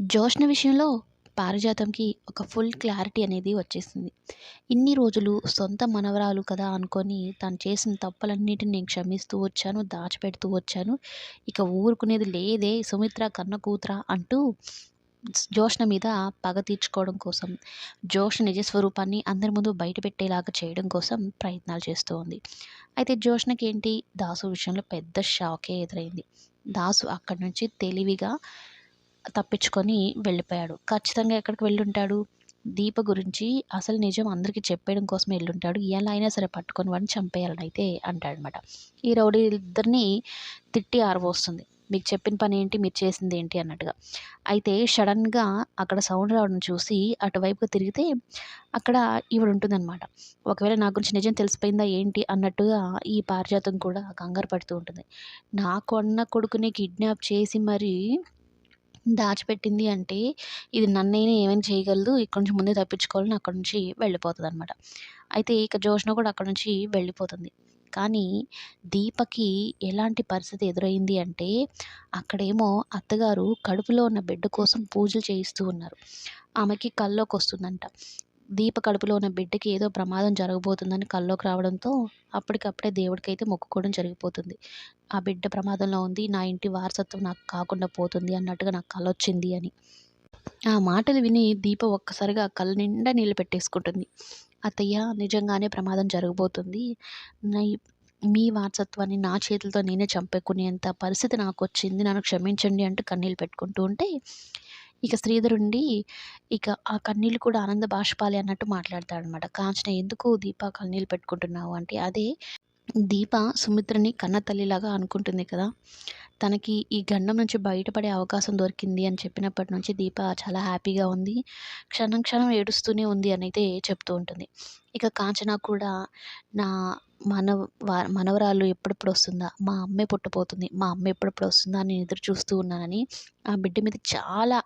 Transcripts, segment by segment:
జోష్న విషయంలో పారిజాతంకి ఒక full clarity అనేది వచ్చేసింది. ఇన్ని రోజులు సొంత మనవరాలు కదా అనుకొని తను చేసిన తప్పులన్నిటిని నేను క్షమిస్తూ వచ్చాను దాచిపెడుతూ వచ్చాను. ఇక ఊరుకునేది లేదే సుమిత్ర కన్న కూతుర అంటూ జోష్ణ మీద పగ తీర్చుకోవడం కోసం జోష్ణ నిజస్వరూపాన్ని అందరి ముందు బయటపెట్టేలాగా చేయడం కోసం ప్రయత్నాలు చేస్తూ ఉంది. అయితే జోష్ణకి ఏంటి దాసు విషయంలో పెద్ద షాకే ఎదురైంది. దాసు అక్కడి నుంచి తెలివిగా తప్పించుకొని వెళ్ళిపోయాడు. ఖచ్చితంగా ఎక్కడికి వెళ్ళుంటాడు? దీప గురించి అసలు నిజం అందరికీ చెప్పేయడం కోసం వెళ్ళుంటాడు. ఎలా అయినా సరే పట్టుకొని వాడిని చంపేయాలని అయితే అంటాడనమాట. ఈ రౌడీ ఇద్దరిని తిట్టి ఆరవోస్తుంది మీకు చెప్పిన పని ఏంటి? మీరు చేసింది ఏంటి? అన్నట్టుగా. అయితే సడన్గా అక్కడ సౌండ్ రావడం చూసి అటువైపుగా తిరిగితే అక్కడ ఈవిడ ఉంటుందన్నమాట. ఒకవేళ నా గురించి నిజం తెలిసిపోయిందా ఏంటి? అన్నట్టుగా ఈ పారిజాతం కూడా కంగారు పడుతూ ఉంటుంది. నా కొన్న కొడుకుని కిడ్నాప్ చేసి మరి దాచిపెట్టింది అంటే ఇది నన్నైనా ఏమైనా చేయగలదు ఇక్కడ నుంచి ముందే తప్పించుకోవాలని అక్కడ నుంచి వెళ్ళిపోతుంది అనమాట అయితే ఇక జోష్న కూడా అక్కడ నుంచి వెళ్ళిపోతుంది. కానీ దీపకి ఎలాంటి పరిస్థితి ఎదురైంది అంటే అక్కడేమో అత్తగారు కడుపులో ఉన్న బిడ్డ కోసం పూజలు చేయిస్తూ ఉన్నారు. ఆమెకి కల్లోకి వస్తుందంట దీప కడుపులో ఉన్న బిడ్డకి ఏదో ప్రమాదం జరగబోతుందని కల్లోకి రావడంతో అప్పటికప్పుడే దేవుడికైతే మొక్కుకోవడం జరిగిపోతుంది. ఆ బిడ్డ ప్రమాదంలో ఉంది నా ఇంటి వారసత్వం నాకు కాకుండా పోతుంది అన్నట్టుగా నాకు కల వచ్చింది అని. ఆ మాటలు విని దీప ఒక్కసారిగా కళ్ళ నిండా నీళ్ళు పెట్టేసుకుంటుంది. అత్తయ్య నిజంగానే ప్రమాదం జరగబోతుంది. మీ వారసత్వాన్ని నా చేతులతో నేనే చంపేకునేంత పరిస్థితి నాకు వచ్చింది నన్ను క్షమించండి అంటూ కన్నీళ్ళు పెట్టుకుంటూ ఉంటే ఇక శ్రీధరుండి ఇక ఆ కన్నీళ్ళు కూడా ఆనంద బాష్పాలి అన్నట్టు మాట్లాడతాడనమాట. కాంచన ఎందుకు దీప కన్నీళ్ళు పెట్టుకుంటున్నావు? అంటే అదే దీప సుమిత్రని కన్న తల్లిలాగా అనుకుంటుంది కదా. తనకి ఈ గండం నుంచి బయటపడే అవకాశం దొరికింది అని చెప్పినప్పటి నుంచి దీప చాలా హ్యాపీగా ఉంది. క్షణం క్షణం ఏడుస్తూనే ఉంది అని అయితే చెప్తూ ఉంటుంది. ఇక కాంచన కూడా నా మనవ మనవరాలు ఎప్పుడెప్పుడు వస్తుందా? మా అమ్మే పుట్టపోతుంది. మా అమ్మ ఎప్పుడెప్పుడు వస్తుందా? అని ఎదురు చూస్తూ ఉన్నానని ఆ బిడ్డ మీద చాలా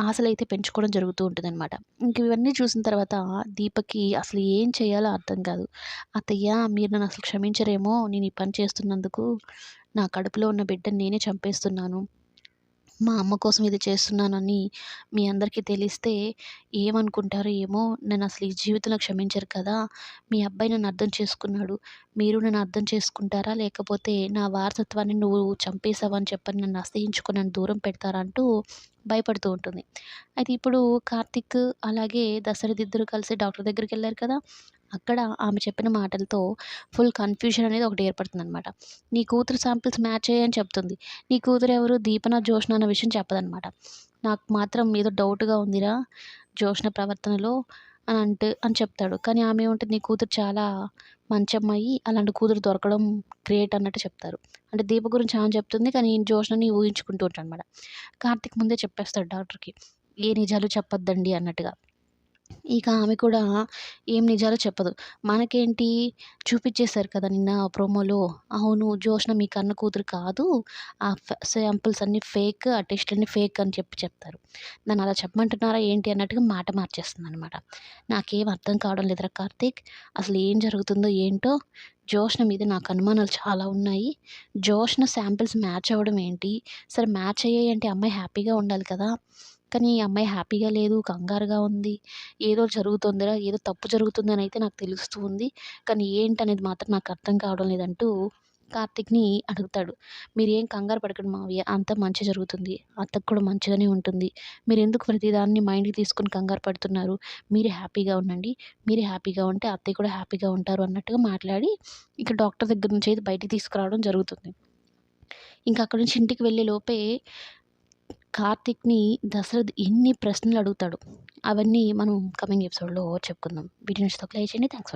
ఆశలు అయితే పెంచుకోవడం జరుగుతూ ఉంటుందన్నమాట. ఇంక ఇవన్నీ చూసిన తర్వాత దీపకి అసలు ఏం చేయాలో అర్థం కాదు. అత్తయ్య మీరు నన్ను అసలు క్షమించరేమో? నేను ఈ పని చేస్తున్నందుకు నా కడుపులో ఉన్న బిడ్డని నేనే చంపేస్తున్నాను. మా అమ్మ కోసం ఇది చేస్తున్నానని మీ అందరికీ తెలిస్తే ఏమనుకుంటారో ఏమో నేను అసలు ఈ జీవితంలో క్షమించరు కదా. మీ అబ్బాయి నన్ను అర్థం చేసుకున్నాడు. మీరు నన్ను అర్థం చేసుకుంటారా? లేకపోతే నా వారసత్వాన్ని నువ్వు చంపేశావని చెప్పని నన్ను అసహించుకుని నన్ను దూరం పెడతారా అంటూ భయపడుతూ ఉంటుంది. అయితే ఇప్పుడు కార్తిక్ అలాగే దశరథ ఇద్దరు కలిసి డాక్టర్ దగ్గరికి వెళ్ళారు కదా. అక్కడ ఆమె చెప్పిన మాటలతో ఫుల్ కన్ఫ్యూజన్ అనేది ఒకటి ఏర్పడుతుంది అనమాట నీ కూతురు శాంపిల్స్ మ్యాచ్ అయ్యాయని చెప్తుంది. నీ కూతురు ఎవరు? దీపన జోష్ణ అన్న విషయం చెప్పదనమాట నాకు మాత్రం ఏదో డౌట్గా ఉందిరా జోష్ణ ప్రవర్తనలో అని అంటే అని చెప్తాడు. కానీ ఆమె ఏమంటే నీ కూతురు చాలా మంచి అమ్మాయి. అలాంటి కూతురు దొరకడం గ్రేట్ అన్నట్టు చెప్తారు. అంటే దీప గురించి ఆమె చెప్తుంది. కానీ జోష్ణని ఊహించుకుంటూ ఉంటాడు అనమాట కార్తిక్ ముందే చెప్పేస్తాడు డాక్టర్కి. ఏ నిజాలు చెప్పొద్దండి అన్నట్టుగా. ఇక ఆమె కూడా ఏం నిజాలో చెప్పదు. మనకేంటి? చూపించేశారు కదా నిన్న ప్రోమోలో. అవును జోష్న మీ కన్న కూతురు కాదు. ఆ శాంపుల్స్ అన్నీ ఫేక్ ఆ టెస్ట్ అన్ని ఫేక్ అని చెప్పి చెప్తారు. నన్ను అలా చెప్పమంటున్నారా ఏంటి అన్నట్టుగా మాట మార్చేస్తుంది అనమాట నాకేం అర్థం కావడం లేదురా కార్తీక్. అసలు ఏం జరుగుతుందో ఏంటో? జోష్న మీద నాకు అనుమానాలు చాలా ఉన్నాయి. జోష్న శాంపిల్స్ మ్యాచ్ అవ్వడం ఏంటి? సరే మ్యాచ్ అయ్యాయి అంటే అమ్మాయి హ్యాపీగా ఉండాలి కదా. కానీ ఈ అమ్మాయి హ్యాపీగా లేదు కంగారుగా ఉంది ఏదో జరుగుతుందిరా ఏదో తప్పు జరుగుతుందని అయితే నాకు తెలుస్తూ ఉంది. కానీ ఏంటనేది మాత్రం నాకు అర్థం కావడం లేదంటూ కార్తిక్ని అడుగుతాడు. మీరు ఏం కంగారు పడకండి మావయ్య అంతా మంచి జరుగుతుంది అత్తకు కూడా మంచిగానే ఉంటుంది. మీరు ఎందుకు ప్రతిదాన్ని మైండ్కి తీసుకుని కంగారు పడుతున్నారు? మీరే హ్యాపీగా ఉండండి మీరే హ్యాపీగా ఉంటే అత్తయ్య కూడా హ్యాపీగా ఉంటారు అన్నట్టుగా మాట్లాడి ఇక డాక్టర్ దగ్గర నుంచి అయితే బయటికి తీసుకురావడం జరుగుతుంది. ఇంకా అక్కడి నుంచి ఇంటికి వెళ్ళే లోపే కార్తిక్ని దశరథ్ ఎన్ని ప్రశ్నలు అడుగుతాడు అవన్నీ మనం కమింగ్ ఎపిసోడ్లో చెప్పుకుందాం. వీడియో నుంచి తక్కువ చేయండి థ్యాంక్స్ ఫర్